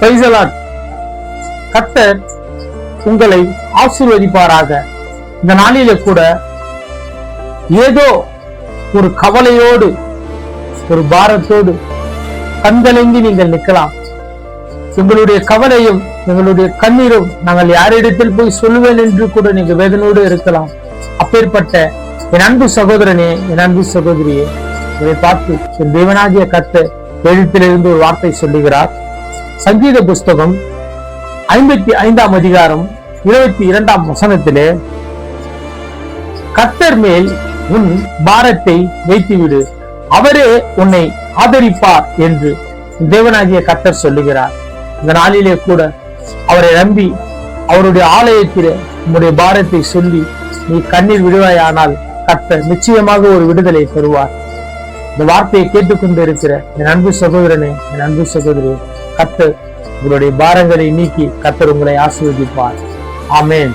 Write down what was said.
பைசலாட் கத்தர் உங்களை ஆசீர்வதிப்பாராக. இந்த நாளில கூட ஏதோ ஒரு கவலையோடு ஒரு பாரத்தோடு கண்கலங்கி நீங்கள் நிற்கலாம். எங்களுடைய கவலையும் எங்களுடைய கண்ணீரும் நாங்கள் யாரிடத்தில் போய் சொல்லுவேன் என்று கூட நீங்க வேதனோடு இருக்கலாம். அப்பேற்பட்ட என் அன்பு சகோதரனே என் அன்பு சகோதரியே இதை பார்த்து என் தேவனாகிய கத்த எழுத்திலிருந்து ஒரு வார்த்தை சொல்லுகிறார். சங்கீத புஸ்தகம் ஐம்பத்தி ஐந்தாம் அதிகாரம் இருபத்தி இரண்டாம் வசனத்திலே கத்தர் மேல் உன் பாரத்தை வைத்துவிடு. அவரே உன்னை ஆதரிப்பார் என்று தேவனாகிய கத்தர் சொல்லுகிறார். இந்த நாளிலே கூட அவரை நம்பி அவருடைய ஆலயத்திலே உன்னுடைய பாரத்தை சொல்லி நீ கண்ணீர் விடுவாயானால் கத்தர் நிச்சயமாக ஒரு விடுதலை தருவார். இந்த வார்த்தையை கேட்டுக்கொண்டு இருக்கிற என் அன்பு சகோதரனே என் அன்பு சகோதரி கத்து உங்களுடைய பாரங்களை நீக்கி கத்தர் உங்களை ஆசீர்வதிப்பார். ஆமேன்.